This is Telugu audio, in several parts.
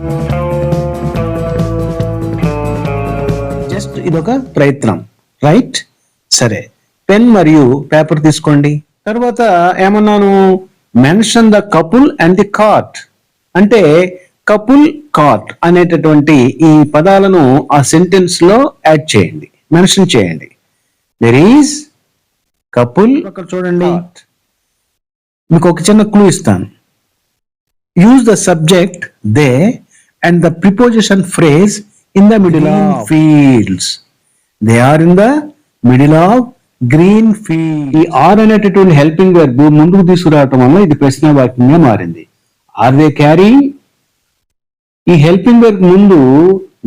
జస్ట్ ఇదొక ప్రయత్నం. రైట్ సరే. పెన్ మరియు పేపర్ తీసుకోండి. తర్వాత ఏమన్నాను? Mention the couple and the cart అంటే కపుల్ కార్ట్ అనేటటువంటి ఈ పదాలను ఆ సెంటెన్స్లో యాడ్ చేయండి. మెన్షన్ చేయండి. దెర్ ఈస్ కపుల్ అక్కడ చూడండి. మీకు ఒక చిన్న క్లూ ఇస్తాను. Use the subject they and the preposition phrase in the middle of fields. They are in the middle of green field ఈ ఆర్ అనేటటువంటి హెల్పింగ్ వర్బ్ ముందుకు తీసుకురావటం వల్ల ఇది ప్రశ్న వాక్యంగా మారింది. ఆర్ దే క్యారీ ఈ హెల్పింగ్ వర్క్ ముందు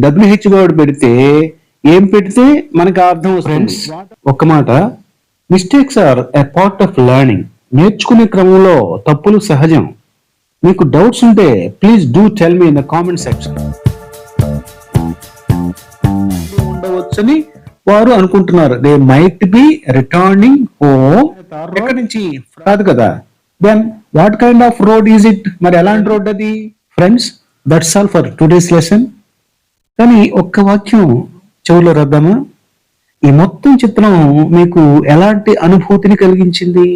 డబ్ల్యూహెచ్ వర్డ్ పెడితే ఏం పెడితే మనకు అర్థం ఫ్రెండ్స్ ఒక్క మాట. Mistakes are a part of learning నేర్చుకునే క్రమంలో తప్పులు సహజం. మీకు డౌట్స్ ఉంటే please do tell me in the comment section ఉండవచ్చని వారు అనుకుంటున్నారు. They might be returning home ఎక్కడి నుంచి? కాదు కదా. Then what kind of road is it మరి ఎలాంటి రోడ్ అది? Friends that's all for today's lesson కానీ ఒక్క వాక్యం చెవులో రద్దామా? ఈ మొత్తం చిత్రం మీకు ఎలాంటి అనుభూతిని కలిగించింది?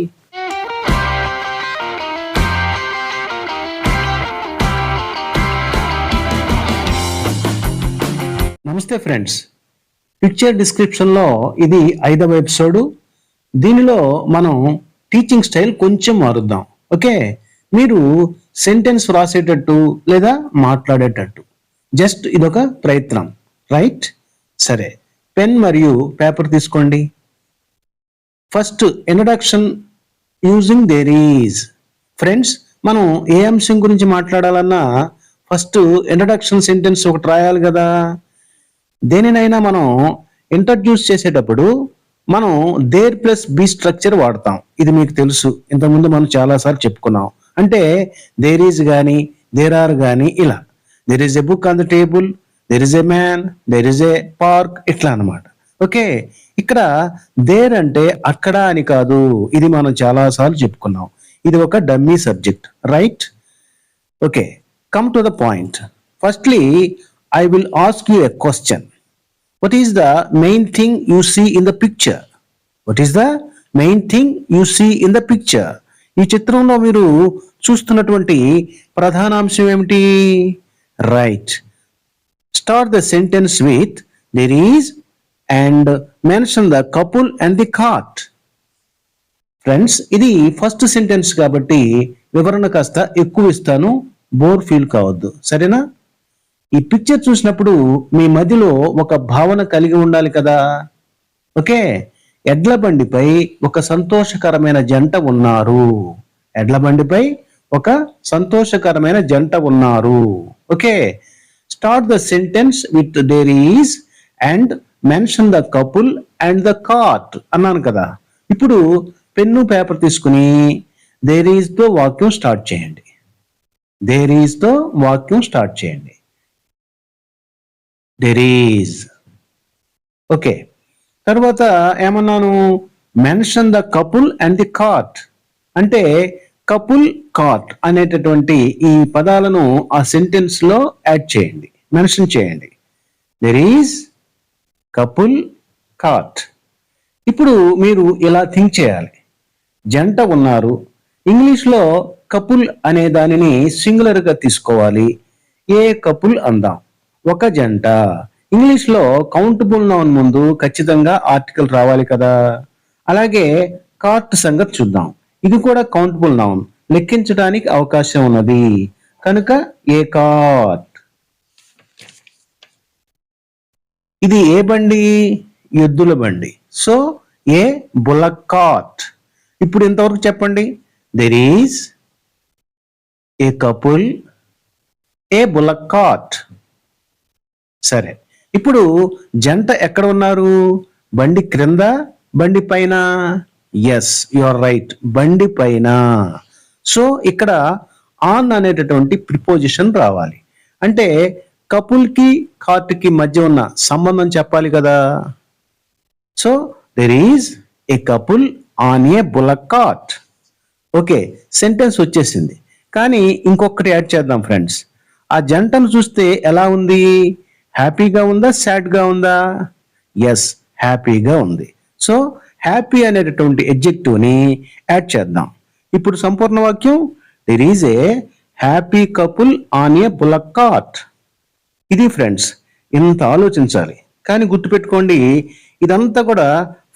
నమస్తే ఫ్రెండ్స్. పిక్చర్ డిస్క్రిప్షన్లో ఇది ఐదవ ఎపిసోడు దీనిలో మనం టీచింగ్ స్టైల్ కొంచెం మారుద్దాం. ఓకే? మీరు సెంటెన్స్ వ్రాసేటట్టు లేదా మాట్లాడేటట్టు. జస్ట్ ఇదొక ప్రయత్నం. రైట్ సరే. పెన్ మరియు పేపర్ తీసుకోండి. First introduction using there is friends మనం ఏ అంశం గురించి మాట్లాడాలన్నా ఫస్ట్ ఇంట్రడక్షన్ సెంటెన్స్ ఒకటి రాయాలి కదా. దేనినైనా మనం ఇంట్రడ్యూస్ చేసేటప్పుడు మనం దేర్ ప్లస్ బి స్ట్రక్చర్ వాడతాం. ఇది మీకు తెలుసు. ఇంతకుముందు మనం చాలాసార్లు చెప్పుకున్నాం. అంటే దేర్ ఈజ్ కానీ దేర్ ఆర్ కానీ ఇలా. There is a book on the table there is a man there is a park ఇట్లా అన్నమాట. ఓకే? ఇక్కడ దేర్ అంటే అక్కడ అని కాదు. ఇది మనం చాలాసార్లు చెప్పుకున్నాం. ఇది ఒక dummy subject right okay? Come to the point firstly I will ask you a question what is the main thing you see in the picture? What is the main thing you see in the picture? ఈ చిత్రంలో మీరు చూస్తున్నటువంటి ప్రధాన అంశం ఏమిటి? Right start the sentence with there is and mention the couple and the cart friends ఇది ఫస్ట్ సెంటెన్స్ కాబట్టి వివరణ కాస్త ఎక్కువ ఇస్తాను. బోర్ ఫీల్ కావద్దు. సరేనా? ఈ పిక్చర్ చూసినప్పుడు మీ మధ్యలో ఒక భావన కలిగి ఉండాలి కదా? ఓకే? ఎడ్ల బండిపై ఒక సంతోషకరమైన జంట ఉన్నారు. ఎడ్ల బండిపై ఒక సంతోషకరమైన జంట ఉన్నారు. Okay? Start the sentence with there is and mention the couple and the cart అన్నాను కదా. ఇప్పుడు పెన్ను పేపర్ తీసుకుని దేర్ ఈస్తో వాక్యం స్టార్ట్ చేయండి. దేర్ ఈస్తో వాక్యం స్టార్ట్ చేయండి. దెర్ ఈజ్ ఓకే తర్వాత ఏమన్నాను? Mention the couple and the cart అంటే కపుల్ కార్ట్ అనేటటువంటి ఈ పదాలను ఆ సెంటెన్స్లో యాడ్ చేయండి. మెన్షన్ చేయండి. దెర్ ఈజ్ కపుల్ కార్ట్ ఇప్పుడు మీరు ఇలా థింక్ చేయాలి. జంట ఉన్నారు. ఇంగ్లీష్లో కపుల్ అనే దానిని సింగులర్గా తీసుకోవాలి. ఏ కపుల్ అందాం. ఒక జంట. ఇంగ్లీష్లో కౌంటబుల్ నౌన్ ముందు ఖచ్చితంగా ఆర్టికల్ రావాలి కదా? అలాగే కార్ట్ సంగతి చూద్దాం. ఇది కూడా కౌంటబుల్ నౌన్ లెక్కించడానికి అవకాశం ఉన్నది. కనుక ఏ కార్ట్? ఇది ఏ బండి? ఎద్దుల బండి. So a bullock cart? ఇప్పుడు ఇంతవరకు చెప్పండి? There is a couple a bullock cart సరే. ఇప్పుడు జంట ఎక్కడ ఉన్నారు? బండి క్రింద బండి పైన? ఎస్ యు ఆర్ రైట్ బండి పైన. సో ఇక్కడ ఆన్ అనేటటువంటి ప్రిపోజిషన్ రావాలి. అంటే కపుల్కి కార్ట్కి మధ్య ఉన్న సంబంధం చెప్పాలి కదా. So there is a couple on a bullock cart okay sentence వచ్చేసింది. కానీ ఇంకొకటి యాడ్ చేద్దాం ఫ్రెండ్స్ ఆ జంటను చూస్తే ఎలా ఉంది? హ్యాపీగా ఉందా సాడ్గా ఉందా? ఎస్ హ్యాపీగా ఉంది. సో హ్యాపీ అనేటటువంటి ఎడ్జెక్టివ్ని యాడ్ చేద్దాం. ఇప్పుడు సంపూర్ణ వాక్యం there is a happy couple on a bullock cart ఇది ఫ్రెండ్స్ ఇంత ఆలోచించాలి. కానీ గుర్తుపెట్టుకోండి ఇదంతా కూడా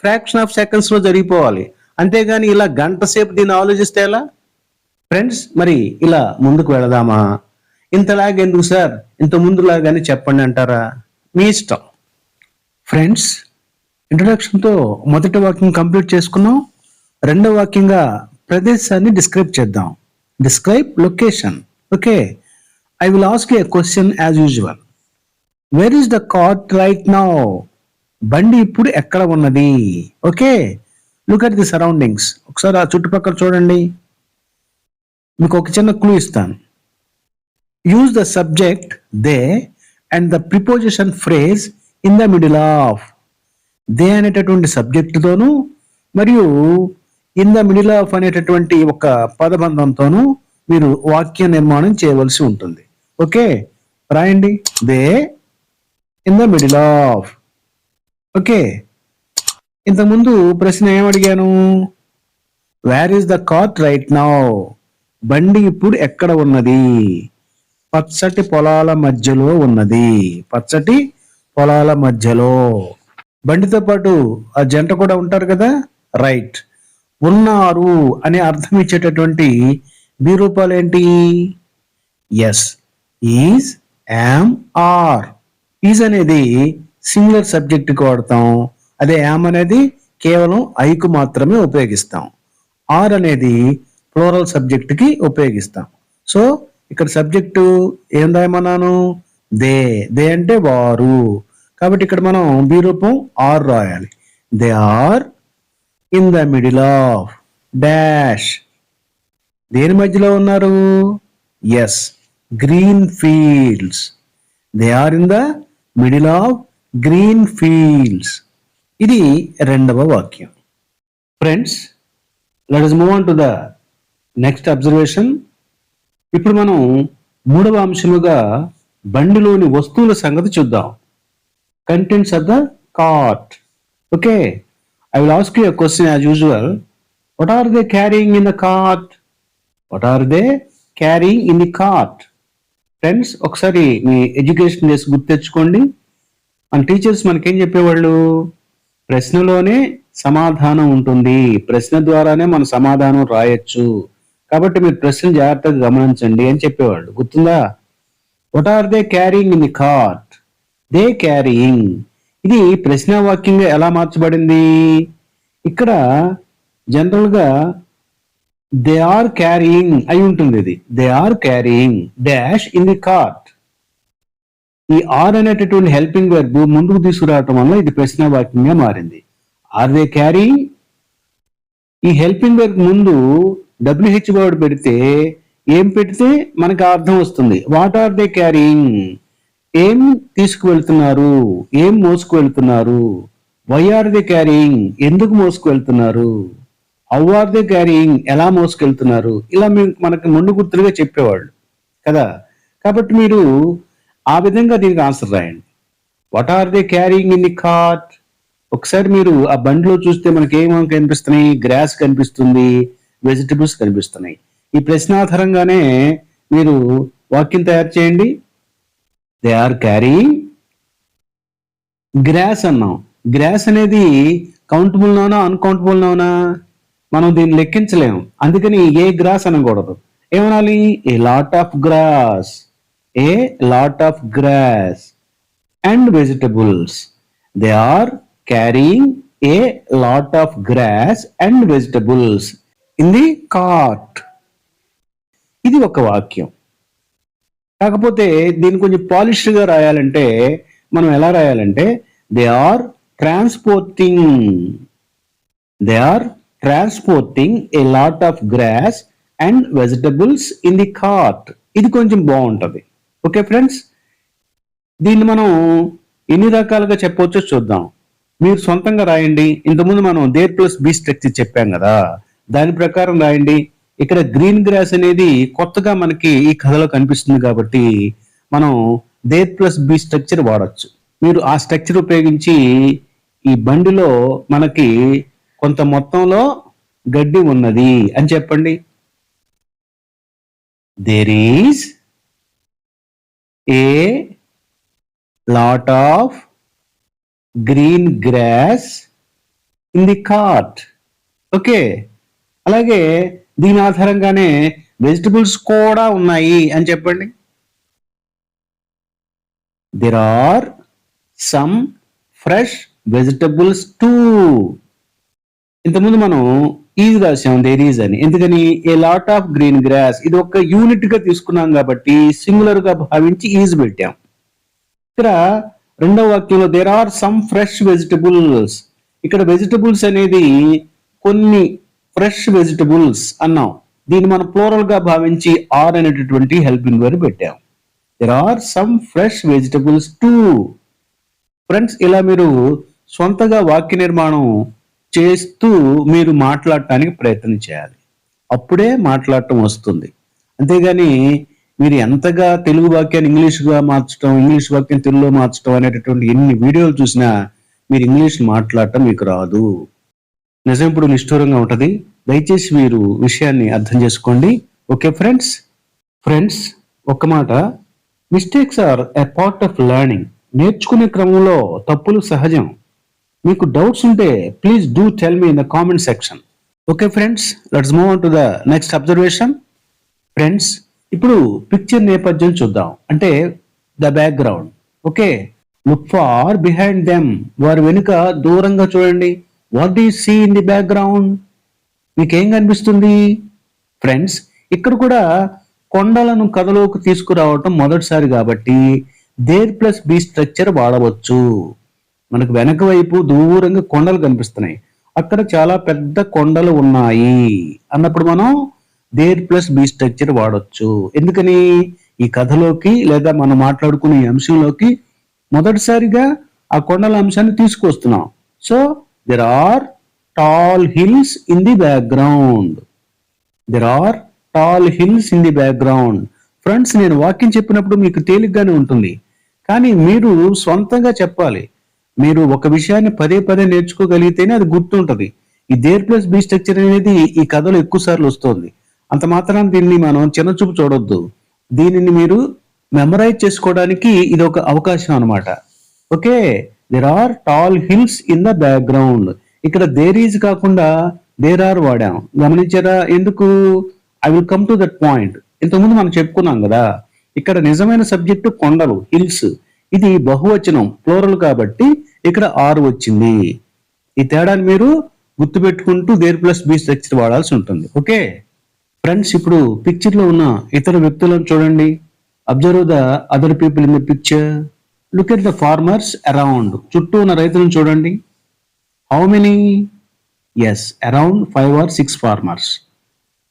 ఫ్రాక్షన్ ఆఫ్ సెకండ్స్లో జరిగిపోవాలి. అంతేగాని ఇలా గంట సేపు దీన్ని ఆలోచిస్తే ఎలా? ఫ్రెండ్స్ మరి ఇలా ముందుకు వెళదామా? ఇంతలాగా ఎందుకు సార్? ఇంత ముందులాగానే చెప్పండి అంటారా? మీ ఇష్టం. ఫ్రెండ్స్ ఇంట్రడక్షన్తో మొదటి వాక్యం కంప్లీట్ చేసుకున్నాం. రెండో వాక్యంగా ప్రదేశాన్ని డిస్క్రైబ్ చేద్దాం. Describe location. Okay. I will ask a question as usual where is the cart right now బండి ఇప్పుడు ఎక్కడ ఉన్నది? Okay. Look at the surroundings ఒకసారి ఆ చుట్టుపక్కల చూడండి. మీకు ఒక చిన్న క్లూ ఇస్తాను. Use the subject they and the preposition phrase in the middle of they అనేటటువంటి సబ్జెక్టుతోనూ మరియు ఇన్ ద మిడిల్ ఆఫ్ అనేటటువంటి ఒక పదబంధంతోనూ మీరు వాక్య నిర్మాణం చేయవలసి ఉంటుంది. ఓకే రాయండి. They in the middle of okay ఇంతకుముందు ప్రశ్న ఏమడిగాను where is the cart right now బండి ఇప్పుడు ఎక్కడ ఉన్నది? పచ్చటి పొలాల మధ్యలో ఉన్నది. పచ్చటి పొలాల మధ్యలో. బండితో పాటు ఆ జంట కూడా ఉంటారు కదా? రైట్. ఉన్నారు అనే అర్థం ఇచ్చేటటువంటి రూపాలు ఏంటి yes is am are is అనేది సింగులర్ సబ్జెక్ట్కి వాడతాం. అదే యామ్ అనేది కేవలం ఐకు మాత్రమే ఉపయోగిస్తాం. ఆర్ అనేది ఫ్లోరల్ సబ్జెక్ట్కి ఉపయోగిస్తాం. సో ఇక్కడ సబ్జెక్టు ఏం రాయమన్నాను? దే. దే అంటే వారు. కాబట్టి ఇక్కడ మనం బి రూపం ఆర్ రాయాలి. They are in the middle of. Dash. దేని మధ్యలో ఉన్నారు? Yes. Green fields. They are in the middle of green fields. ఇది రెండవ వాక్యం. Friends let us move on to the next observation ఇప్పుడు మనం మూడవ అంశముగా బండిలోని వస్తువుల సంగతి చూద్దాం. Contents of the cart okay I will ask you question as usual what are they carrying in the cart what are they carrying in the cart friends ఒకసారి మీ ఎడ్యుకేషన్ చేసి గుర్తెచ్చుకోండి మన టీచర్స్ మనకేం చెప్పేవాళ్ళు? ప్రశ్నలోనే సమాధానం ఉంటుంది. ప్రశ్న ద్వారానే మన సమాధానం రాయొచ్చు. కాబట్టి మీరు ప్రశ్నలు జాగ్రత్తగా గమనించండి అని చెప్పేవాళ్ళు. గుర్తుందా? What are they carrying in the cart they carrying ఇది ప్రశ్న వాక్యంగా ఎలా మార్చబడింది? ఇక్కడ జనరల్గా దే ఆర్ క్యారింగ్ అయి ఉంటుంది ఇది. They are carrying dash in the cart ఈ ఆర్ అనేటటువంటి హెల్పింగ్ వర్బ్ ముందుకు తీసుకురావటం వల్ల ఇది ప్రశ్న వాక్యంగా మారింది. ఆర్ దే క్యారింగ్ ఈ హెల్పింగ్ వర్క్ ముందు డబ్ల్యూహెచ్ వర్డ్ పెడితే ఏం పెడితే మనకు అర్థం వస్తుంది. వాట్ ఆర్ దే క్యారింగ్ ఏం తీసుకువెళ్తున్నారు? ఏం మోసుకు వెళ్తున్నారు వై ఆర్ దే క్యారింగ్ ఎందుకు మోసుకు వెళ్తున్నారు హౌ ఆర్ దే క్యారింగ్ ఎలా మోసుకెళ్తున్నారు ఇలా మీకు మనకు ముందు గుర్తులుగా చెప్పేవాళ్ళు. కదా? కాబట్టి మీరు ఆ విధంగా దీనికి ఆన్సర్ రాయండి. What are they carrying in the cart ఒకసారి మీరు ఆ బండిలో చూస్తే మనకి ఏమో కనిపిస్తున్నాయి? గ్రాస్ కనిపిస్తుంది. వెజిటబుల్స్ కనిపిస్తున్నాయి. ఈ ప్రశ్న ఆధారంగానే మీరు వాక్యం తయారు చేయండి. దే ఆర్ క్యారింగ్ గ్రాస్ అన్నాం. గ్రాస్ అనేది కౌంటబుల్ నౌనా అన్కౌంటబుల్ నౌనా? మనం దీన్ని లెక్కించలేము అందుకని ఏ గ్రాస్ అనకూడదు. ఏమనాలి? A lot of grass a lot of grass and vegetables they are carry a lot of grass and vegetables in the cart ఇది ఒక వాక్యం. కాకపోతే దీన్ని కొంచెం పాలిష్డ్గా రాయాలంటే మనం ఎలా రాయాలంటే they are transporting they are transporting a lot of grass and vegetables in the cart ఇది కొంచెం బాగుంటుంది. ఓకే ఫ్రెండ్స్ దీన్ని మనం ఎన్ని రకాలుగా చెప్పవచ్చో చూద్దాం. మీరు సొంతంగా రాయండి. ఇంతకుముందు మనం దేర్ ప్లస్ బి స్ట్రక్చర్ చెప్పాం కదా. దాని ప్రకారం రాయండి. ఇక్కడ గ్రీన్ గ్రాస్ అనేది కొత్తగా మనకి ఈ కథలో కనిపిస్తుంది కాబట్టి మనం దే ప్లస్ బి స్ట్రక్చర్ వాడచ్చు. మీరు ఆ స్ట్రక్చర్ ఉపయోగించి ఈ బండిలో మనకి కొంత మొత్తంలో గడ్డి ఉన్నది అని చెప్పండి. There is a lot of green grass in the cart okay అలాగే దీని ఆధారంగానే వెజిటబుల్స్ కూడా ఉన్నాయి అని చెప్పండి. There are some fresh vegetables too ఇంతకుముందు మనం ఈజ్ రాసాం దేర్ ఈజ్ అని. ఎందుకని? A lot of green grass ఇది ఒక యూనిట్గా తీసుకున్నాం కాబట్టి సింగులర్గా భావించి ఈజ్ పెట్టాం. ఇక్కడ రెండవ వాక్యంలో there are some fresh vegetables ఇక్కడ వెజిటబుల్స్ అనేది కొన్ని ఫ్రెష్ వెజిటబుల్స్ అన్నాం. దీన్ని మనం ప్లోరల్గా భావించి ఆర్ అనేటటువంటి హెల్పింగ్ వర్డ్ పెట్టాం. There are some fresh vegetables too friends ఇలా మీరు సొంతగా వాక్య నిర్మాణం చేస్తూ మీరు మాట్లాడటానికి ప్రయత్నం చేయాలి. అప్పుడే మాట్లాడటం వస్తుంది. అంతేగాని మీరు ఎంతగా తెలుగు వాక్యాన్ని ఇంగ్లీష్గా మార్చడం ఇంగ్లీష్ వాక్యం తెలుగులో మార్చడం అనేటటువంటి ఎన్ని వీడియోలు చూసినా మీరు ఇంగ్లీష్ మాట్లాడటం మీకు రాదు. నిజం ఇప్పుడు నిష్ఠూరంగా ఉంటుంది. దయచేసి మీరు విషయాన్ని అర్థం చేసుకోండి. Okay friends? ఫ్రెండ్స్ ఒక్క మాట. Mistakes are a part of learning. నేర్చుకునే క్రమంలో తప్పులు సహజం. మీకు డౌట్స్ ఉంటే please do tell me in the comment section. Okay friends let's move on to the next observation. Friends ఇప్పుడు పిక్చర్ నేపథ్యం చూద్దాం. అంటే the background. Okay? Look far behind them. వారి వెనుక దూరంగా చూడండి. What do see in the background మీకేం కనిపిస్తుంది? ఫ్రెండ్స్ ఇక్కడ కూడా కొండలను కథలోకి తీసుకురావటం మొదటిసారి కాబట్టి దేర్ ప్లస్ బి స్ట్రక్చర్ వాడవచ్చు. మనకు వెనక వైపు దూరంగా కొండలు కనిపిస్తున్నాయి. అక్కడ చాలా పెద్ద కొండలు ఉన్నాయి. అన్నప్పుడు మనం దేర్ ప్లస్ బి స్ట్రక్చర్ వాడవచ్చు ఎందుకని? ఈ కథలోకి లేదా మనం మాట్లాడుకునే అంశంలోకి మొదటిసారిగా ఆ కొండల అంశాన్ని తీసుకొస్తున్నాం so there are tall hills in the background there are tall hills in the background friends నేను వాక్యం చెప్పినప్పుడు మీకు తేలిగ్గానే ఉంటుంది. కానీ మీరు సొంతంగా చెప్పాలి. మీరు ఒక విషయాన్ని పదే పదే నేర్చుకోగలిగితేనే అది గుర్తుంటుంది. ఈ దేర్ ప్లస్ బి స్ట్రక్చర్ అనేది ఈ కథలో ఎక్కువ సార్లు వస్తుంది. అంత మాత్రాన దీన్ని మనం చిన్నచూపు చూడొద్దు. దీనిని మీరు మెమరైజ్ చేసుకోవడానికి ఇది ఒక అవకాశం అనమాట okay? There are tall hills in the background ఇక్కడ దేర్ ఈజ్ కాకుండా దేర్ ఆర్ వాడాం. గమనించారా? ఎందుకు? I will come to that point ఇంతకుముందు మనం చెప్పుకున్నాం కదా ఇక్కడ నిజమైన సబ్జెక్టు కొండలు హిల్స్ ఇది బహువచనం ఫ్లోరల్ కాబట్టి ఇక్కడ ఆర్ వచ్చింది. ఈ తేడాన్ని మీరు గుర్తుపెట్టుకుంటూ దేర్ ప్లస్ బీ స్ట్రక్చర్ వాడాల్సి ఉంటుంది. ఓకే ఫ్రెండ్స్ ఇప్పుడు పిక్చర్లో ఉన్న ఇతర వ్యక్తులను చూడండి. Observe the other people in the picture look at the farmers around చుట్టూ ఉన్న రైతులను చూడండి. How many yes around five or six farmers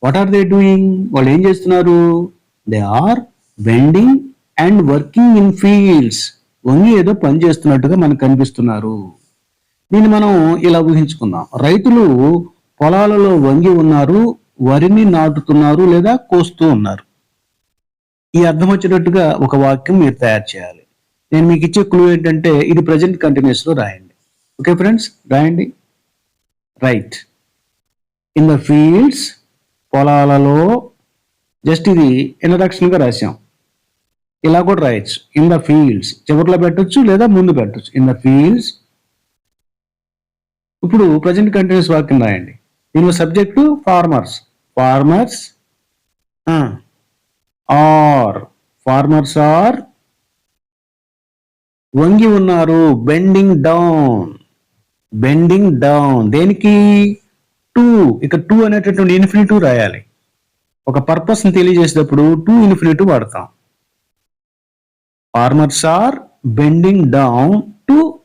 what are they doing వాళ్ళు ఏం చేస్తున్నారు? They are bending and working in fields వంగి ఏదో పని చేస్తున్నట్టుగా మనకు కనిపిస్తున్నారు. దీన్ని మనం ఇలా ఊహించుకుందాం. రైతులు పొలాలలో వంగి ఉన్నారు వరిని నాటుతున్నారు లేదా కోస్తూ ఉన్నారు. ఈ అర్థం వచ్చినట్టుగా ఒక వాక్యం మీరు తయారు చేయాలి. నేను మీకు ఇచ్చే క్లూ ఏంటంటే ఇది ప్రజెంట్ కంటిన్యూస్లో రాయండి. ఓకే ఫ్రెండ్స్ రాయండి. రైట్ ఇన్ ద ఫీల్డ్స్ పొలాలలో జస్ట్ ఇది ఇంట్రడక్షన్గా రాసాం ఇలా కూడా రాయొచ్చు. ఇన్ ద ఫీల్డ్స్ చివరిలో పెట్టొచ్చు లేదా ముందు పెట్టొచ్చు. ఇన్ ద ఫీల్డ్స్ ఇప్పుడు ప్రజెంట్ కంటిన్యూస్ వాక్యం రాయండి. దీనిలో subject farmers farmers are farmers are వంగి ఉన్నారు. బెండింగ్ డౌన్ బెండింగ్ డౌన్ దేనికి? టూ ఇక టూ అనేటటువంటి ఇన్ఫినిటివ్ రాయాలి. ఒక పర్పస్ని తెలియజేసేటప్పుడు టూ ఇన్ఫినిటివ్ వాడతాం. Farmers are bending down to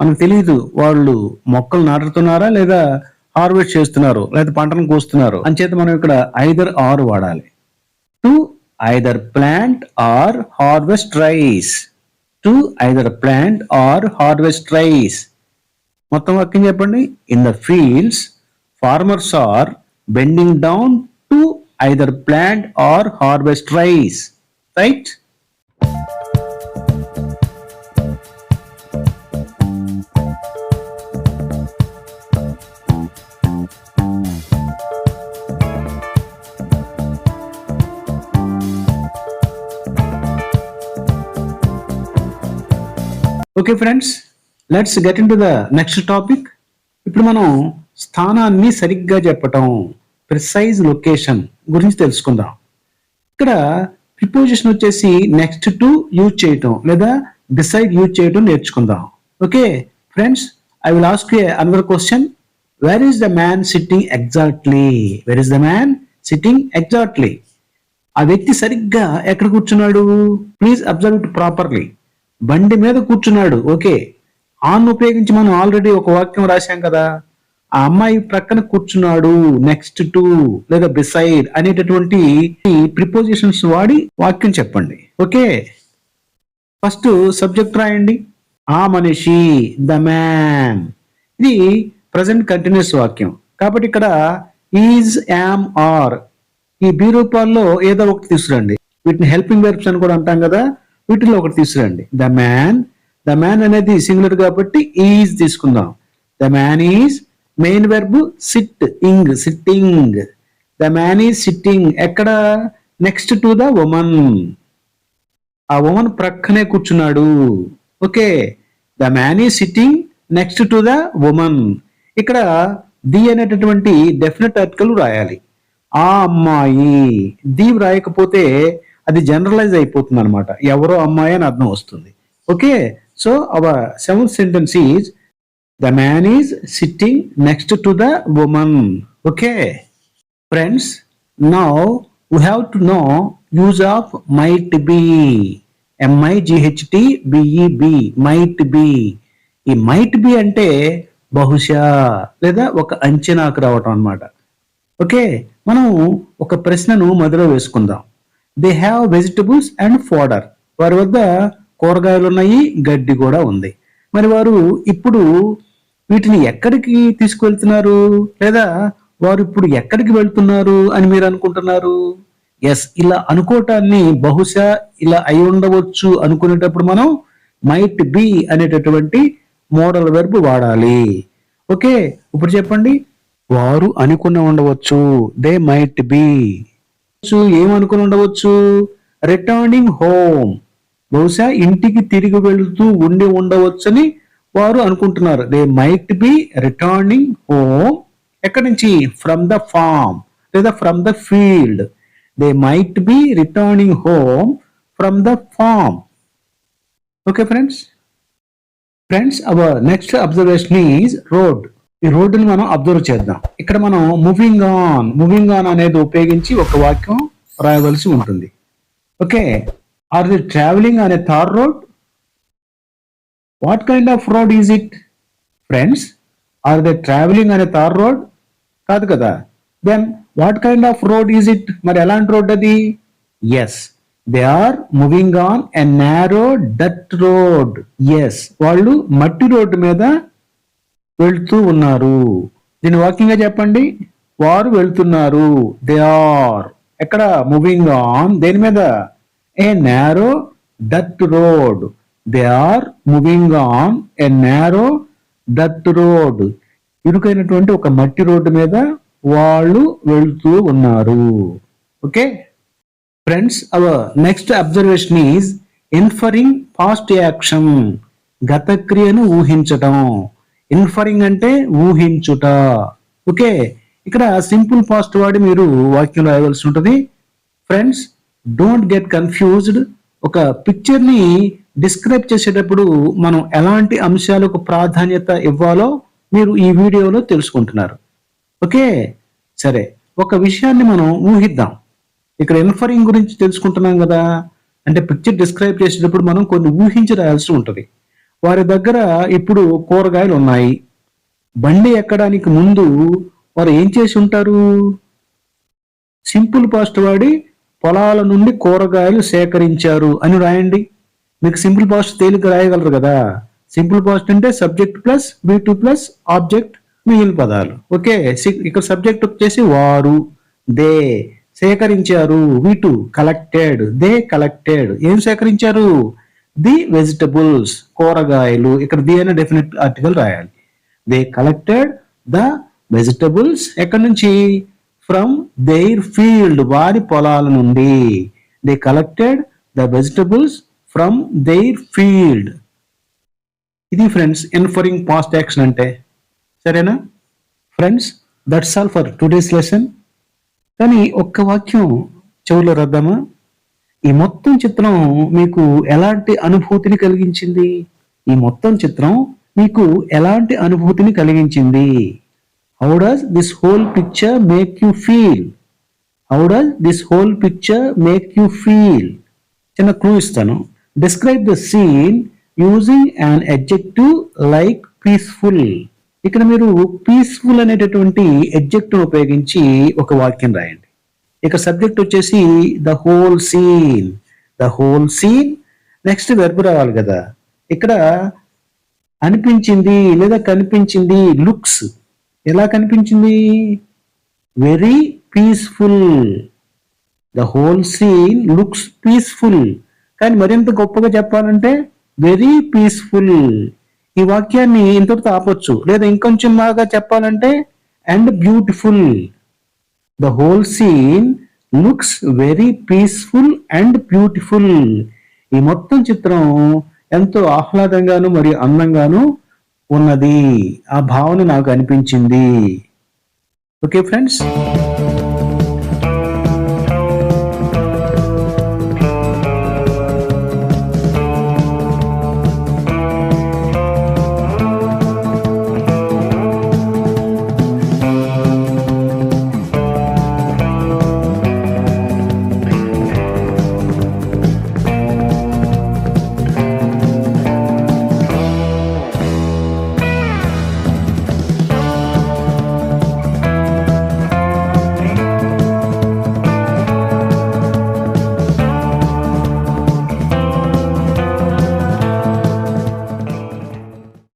మనకు తెలియదు వాళ్ళు మొక్కలు నాటుతున్నారా లేదా హార్వెస్ట్ చేస్తున్నారు లేదా పంటను కోస్తున్నారు. అంచేత మనం ఇక్కడ ఐదర్ ఆర్ వాడాలి. To either plant or harvest rice to either plant or harvest rice మొత్తం వాక్యం చెప్పండి. In the fields farmers are bending down to either plant or harvest rice right okay friends let's get into the next topic ఇప్పుడు మనం స్థానాన్ని సరిగ్గా చెప్పటం ప్రిసైజ్ లొకేషన్ గురించి తెలుసుకుందాం. ఇక్కడ ప్రిపోజిషన్ వచ్చేసి నెక్స్ట్ టు యూజ్ చేయటం లేదా డిసైడ్ యూజ్ చేయటం నేర్చుకుందాం. Okay friends I will ask you another question where is the man sitting exactly where is the man sitting exactly ఆ వ్యక్తి సరిగ్గా ఎక్కడ కూర్చున్నాడు? ప్లీజ్ అబ్జర్వ్ ఇట్ ప్రాపర్లీ బండి మీద కూర్చున్నాడు. ఓకే. ఆన్ ఉపయోగించి మనం ఆల్రెడీ ఒక వాక్యం రాశాం కదా. ఆ అమ్మాయి ప్రక్కన కూర్చున్నాడు. నెక్స్ట్ టు లేదా బిసైడ్ అనేటటువంటి ప్రిపోజిషన్స్ వాడి వాక్యం చెప్పండి. ఓకే. ఫస్ట్ సబ్జెక్ట్ రాయండి. ఆ మనిషి ద మ్యాన్. ఇది ప్రజెంట్ కంటిన్యూస్ వాక్యం. కాబట్టి ఇక్కడ ఈజ్ యామ్ ఆర్. ఈ బి రూపాల్లో ఏదో ఒకటి తీసుకురండి. వీటిని హెల్పింగ్ వెర్బ్స్ అని కూడా అంటాం కదా. వీటిలో ఒకటి తీసుకురండి. ద మ్యాన్ ద మ్యాన్ అనేది సింగులర్ కాబట్టి ఈజ్ తీసుకుందాం. The man is main verb sit ing sitting the man is sitting ఎక్కడ? నెక్స్ట్ టు ద ఉమన్ ఆ ఉమన్ ప్రక్కనే కూర్చున్నాడు. Okay. The man is sitting next to the woman ఇక్కడ ది అనేటటువంటి డెఫినెట్ ఆర్టికల్ రాయాలి. ఆ అమ్మాయి ది రాయకపోతే అది జనరలైజ్ అయిపోతుంది అనమాట ఎవరో అమ్మాయి అని అర్థం వస్తుంది. Okay? So our seventh sentence is the man is sitting next to the woman okay? Friends now we have to know use of might be M I G H T B E be might be ఈ మైట్ బి అంటే బహుశా లేదా ఒక అంచనాకు రావటం అన్నమాట. ఓకే? మనం ఒక ప్రశ్నను మొదలు వేసుకుందాం. They have vegetables and fodder వారి వద్ద కూరగాయలు ఉన్నాయి గడ్డి కూడా ఉంది. మరి వారు ఇప్పుడు వీటిని ఎక్కడికి తీసుకువెళ్తున్నారు? లేదా వారు ఇప్పుడు ఎక్కడికి వెళ్తున్నారు అని మీరు అనుకుంటున్నారు? ఎస్ ఇలా అనుకోవటాన్ని బహుశా ఇలా అయి ఉండవచ్చు అనుకునేటప్పుడు మనం మైట్ బి అనేటటువంటి మోడల్ వెర్బ్ వాడాలి. ఓకే ఇప్పుడు చెప్పండి. వారు అనుకున్న ఉండవచ్చు. దే మైట్ బి ఏమనుకుని ఉండవచ్చు? రిటర్నింగ్ హోమ్ బహుశా ఇంటికి తిరిగి వెళుతూ ఉండి ఉండవచ్చని వారు అనుకుంటున్నారు. They might be returning home ఎక్కడి నుంచి? ఫ్రమ్ ద ఫామ్ లేదా from the field they might be returning home from the farm okay friends friends our next observation is road ఈ రోడ్డుని మనం అబ్జర్వ్ చేద్దాం. ఇక్కడ మనం మూవింగ్ ఆన్ మూవింగ్ ఆన్ అనేది ఉపయోగించి ఒక వాక్యం రాయవలసి ఉంటుంది. ఓకే? ఆర్ ది ట్రావెలింగ్ అనే tar road? What kind of road is it? Friends are the travelling అనే తార్ రోడ్? కాదు కదా? Then what kind of road is it? మరి ఎలాంటి రోడ్ అది? Yes they are moving on a narrow డట్ road yes వాళ్ళు మట్టి రోడ్డు మీద వెళ్తూ ఉన్నారు. దీని వాకింగ్ చెప్పండి? వారు వెళ్తున్నారు. దే ఆర్ ఎక్కడ? మూవింగ్ ఆన్ దేని మీద? ఏ narrow doth road they are moving on a narrow Dutt road ఇరుకైనటువంటి ఒక మట్టి రోడ్డు మీద వాళ్ళు వెళ్తూ ఉన్నారు. Okay friends our next observation is ఇన్ఫరింగ్ past action గత క్రియను ఊహించటం. ఇన్ఫరింగ్ అంటే ఊహించుట. ఓకే ఇక్కడ సింపుల్ పాస్ట్ వాడి మీరు వాక్యంలో రాయవలసి ఉంటుంది. ఫ్రెండ్స్ డోంట్ గెట్ కన్ఫ్యూజ్డ్ ఒక పిక్చర్ని డిస్క్రైబ్ చేసేటప్పుడు మనం ఎలాంటి అంశాలకు ప్రాధాన్యత ఇవ్వాలో మీరు ఈ వీడియోలో తెలుసుకుంటున్నారు. ఓకే సరే ఒక విషయాన్ని మనం ఊహిద్దాం. ఇక్కడ ఇన్ఫరింగ్ గురించి తెలుసుకుంటున్నాం కదా అంటే పిక్చర్ డిస్క్రైబ్ చేసేటప్పుడు మనం కొన్ని ఊహించి రాయాల్సి ఉంటుంది. వారి దగ్గర ఇప్పుడు కూరగాయలు ఉన్నాయి. బండి ఎక్కడానికి ముందు వారు ఏం చేసి ఉంటారు? సింపుల్ పాస్ట్ వాడి పొలాల నుండి కూరగాయలు సేకరించారు అని రాయండి. మీకు సింపుల్ పాస్ట్ తేలిక రాయగలరు కదా? సింపుల్ పాస్ట్ అంటే subject plus V two plus object మిగిలిన పదాలు. ఓకే ఇక్కడ సబ్జెక్ట్ వచ్చేసి వారు దే సేకరించారు వీటు కలెక్టెడ్ దే కలెక్టెడ్. ఏం సేకరించారు? ది వెజిటబుల్స్ కూరగాయలు ఇక్కడ ది అనే డెఫినెట్ ఆర్టికల్ రాయాలి. దే కలెక్టెడ్ ద వెజిటబుల్స్ ఎక్కడి నుంచి? ఫ్రమ్ దేర్ ఫీల్డ్ వారి పొలాల నుండి. They collected the vegetables from their field ఇది ఫ్రెండ్స్ ఎన్ఫరింగ్ పాస్ట్ యాక్షన్ అంటే. సరేనా? Friends that's all for today's lesson కానీ ఒక్క వాక్యం చెవులో రద్దామా? ఈ మొత్తం చిత్రం మీకు ఎలాంటి అనుభూతిని కలిగించింది? ఈ మొత్తం చిత్రం మీకు ఎలాంటి అనుభూతిని కలిగించింది? How does this whole picture make you feel how does this whole picture make you feel చిన్న క్లూ ఇస్తాను. Describe the scene using an adjective like peaceful ఇక్కడ మీరు పీస్ఫుల్ అనేటటువంటి ఎడ్జెక్టివ్ ఉపయోగించి ఒక వాక్యం రాయండి. ఇక సబ్జెక్ట్ వచ్చేసి the whole scene the whole scene next verb రావాలి కదా. ఇక్కడ అనిపించింది లేదా కనిపించింది లుక్స్ ఎలా కనిపించింది? Very peaceful the whole scene looks peaceful కానీ మరింత గొప్పగా చెప్పాలంటే వెరీ పీస్ఫుల్ ఈ వాక్యాన్ని ఇంతటితో ఆపొచ్చు. లేదా ఇంకొంచెం బాగా చెప్పాలంటే and beautiful the whole scene looks very peaceful and beautiful ఈ మొత్తం చిత్రం ఎంతో ఆహ్లాదంగాను మరియు అందంగాను ఉన్నది. ఆ భావన నాకు అనిపించింది. Okay friends